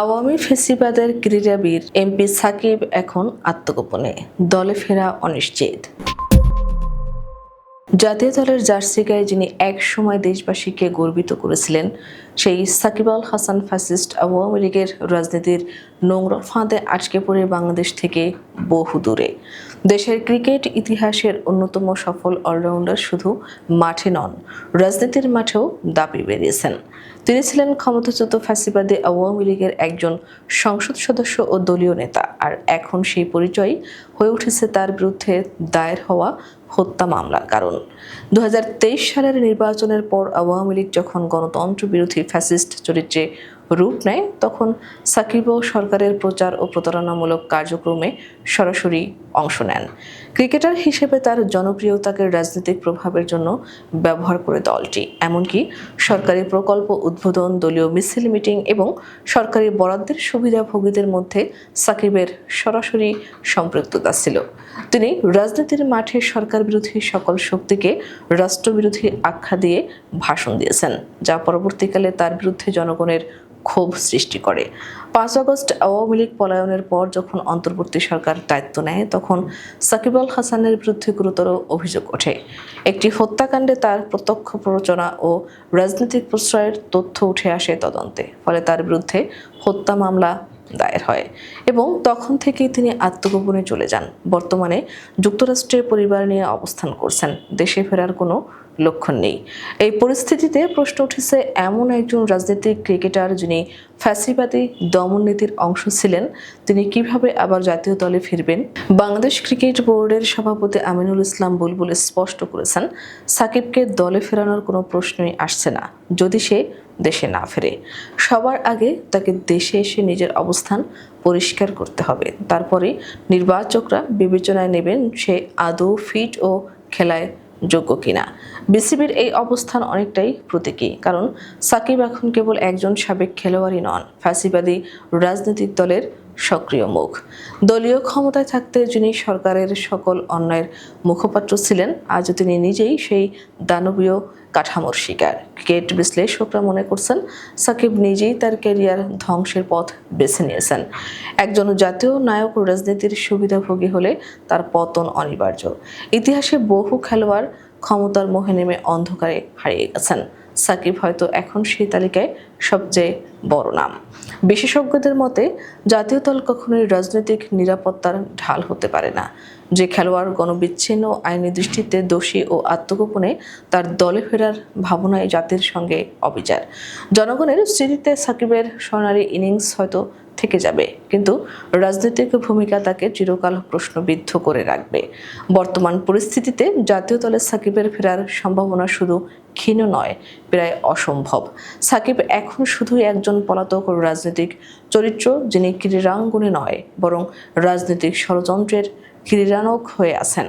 আওয়ামী ফেসিবাদের ক্রীড়াবিদ এমপি সাকিব এখন আত্মগোপনে। দলে ফেরা অনিশ্চিত। জাতীয় দলের জার্সি গায়ে যিনি এক সময় দেশবাসীকে গর্বিত করেছিলেন, সেই সাকিব আল হাসান ফ্যাসিস্ট আওয়ামী লীগের রাজনীতির নোংরা ফাঁদে আটকে পড়ে বাংলাদেশ থেকে বহু দূরে। দেশের ক্রিকেট ইতিহাসের অন্যতম সফল অলরাউন্ডার শুধু মাঠে নন, রাজনীতির মাঠেও দাপি বেরিয়েছেন। তিনি ছিলেন ক্ষমতাচ্যুত ফ্যাসিবাদী আওয়ামী লীগের একজন সংসদ সদস্য ও দলীয় নেতা, আর এখন সেই পরিচয় হয়ে উঠেছে তার বিরুদ্ধে দায়ের হওয়া হত্যা মামলার কারণ। দু হাজার তেইশ সালের নির্বাচনের পর আওয়ামী লীগ যখন গণতন্ত্র বিরোধী ফ্যাসিস্ট চরিত্রে রূপ নেয়, তখন সাকিবও সরকারের প্রচার ও প্রতারণামূলক কার্যক্রমে সরাসরি অংশ নেন। ক্রিকেটার হিসেবে তার জনপ্রিয়তাকে রাজনৈতিক প্রভাবের জন্য ব্যবহার করে দলটি, এমনকি সরকারি প্রকল্প উদ্বোধন, দলীয় মিছিল, মিটিং এবং সরকারি বরাদ্দের সুবিধাভোগীদের মধ্যে সাকিবের সরাসরি সম্পৃক্ততা ছিল। তিনি রাজনীতির মাঠে সরকার বিরোধী সকল শক্তিকে রাষ্ট্রবিরোধী আখ্যা দিয়ে ভাষণ দিয়েছেন, যা পরবর্তীকালে তার বিরুদ্ধে জনগণের ক্ষোভ সৃষ্টি করে। পাঁচ আগস্ট আওয়ামী লীগ পলায়নের পর যখন অন্তর্বর্তী সরকার দায়িত্ব নেয়, তখন সাকিব আল হাসানের বিরুদ্ধে গুরুতর অভিযোগ ওঠে। একটি হত্যাকাণ্ডে তার প্রত্যক্ষ প্ররোচনা ও রাজনৈতিক প্রশ্রয়ের তথ্য উঠে আসে তদন্তে, ফলে তার বিরুদ্ধে হত্যা মামলা দায়ের হয় এবং তখন থেকেই তিনি আত্মগোপনে চলে যান। বর্তমানে যুক্তরাষ্ট্রের পরিবার নিয়ে অবস্থান করছেন। দেশে ফেরার কোনো লক্ষণ নেই। এই পরিস্থিতিতে প্রশ্ন উঠেছে, এমন একজন রাজনৈতিক ক্রিকেটার যিনি ফ্যাসিবাদী দমননীতির অংশ ছিলেন, তিনি কীভাবে আবার জাতীয় দলে ফিরবেন? বাংলাদেশ ক্রিকেট বোর্ডের সভাপতি আমিনুল ইসলাম বুলবুল স্পষ্ট করেছেন, সাকিবকে দলে ফেরানোর কোনো প্রশ্নই আসছে না, যদি সে দেশে না ফেরে। সবার আগে তাকে দেশে এসে নিজের অবস্থান পরিষ্কার করতে হবে। তারপরে নির্বাচকরা বিবেচনায় নেবেন সে আদৌ ফিট ও খেলায় যোগ্য কিনা। বিসিবির এই অবস্থান অনেকটাই প্রতীকী, কারণ সাকিব এখন কেবল একজন সাবেক খেলোয়াড়ই নন। ফ্যাসিবাদী রাজনৈতিক দলের সক্রিয় মুখ। দলীয় ক্ষমতায় থাকতে যিনি সরকারের সকল অন্যায়ের মুখপাত্র ছিলেন, আজ তিনি নিজেই সেই দানবীয় কাঠামোর শিকার। ক্রিকেট বিশ্লেষকরা মনে করছেন, সাকিব নিজেই তার ক্যারিয়ার ধ্বংসের পথ বেছে নিয়েছেন। একজন জাতীয় নায়ক রাজনীতির সুবিধাভোগী হলে তার পতন অনিবার্য। ইতিহাসে বহু খেলোয়াড় ক্ষমতার মোহে নেমে অন্ধকারে হারিয়ে গেছেন। সাকিব হয়তো এখন সেই তালিকায় সবচেয়ে বড় নাম। বিশেষজ্ঞদের মতে, জাতীয় দল কখনোই রাজনৈতিক নিরাপত্তার ঢাল হতে পারে না। যে খেলোয়াড় গণবিচ্ছিন্ন, আইনি দৃষ্টিতে দোষী ও আত্মগোপনে তার দলে ফেরার ভাবনায় জাতির সঙ্গে অবিচার। জনগণের স্মৃতিতে সাকিবের সোনারি ইনিংস হয়তো থেকে যাবে। কিন্তু রাজনৈতিক ভূমিকা তাকে চিরকাল প্রশ্নবিদ্ধ করে রাখবে। বর্তমান পরিস্থিতিতে জাতীয় দলে সাকিবের ফেরার সম্ভাবনা শুধু ক্ষীণ নয়, প্রায় অসম্ভব। সাকিব এখন শুধুই একজন পলাতক রাজনৈতিক চরিত্র যিনি ক্রীড়াঙ্গনে নয়, বরং রাজনৈতিক ষড়যন্ত্রের ক্রীড়ানক হয়ে আছেন।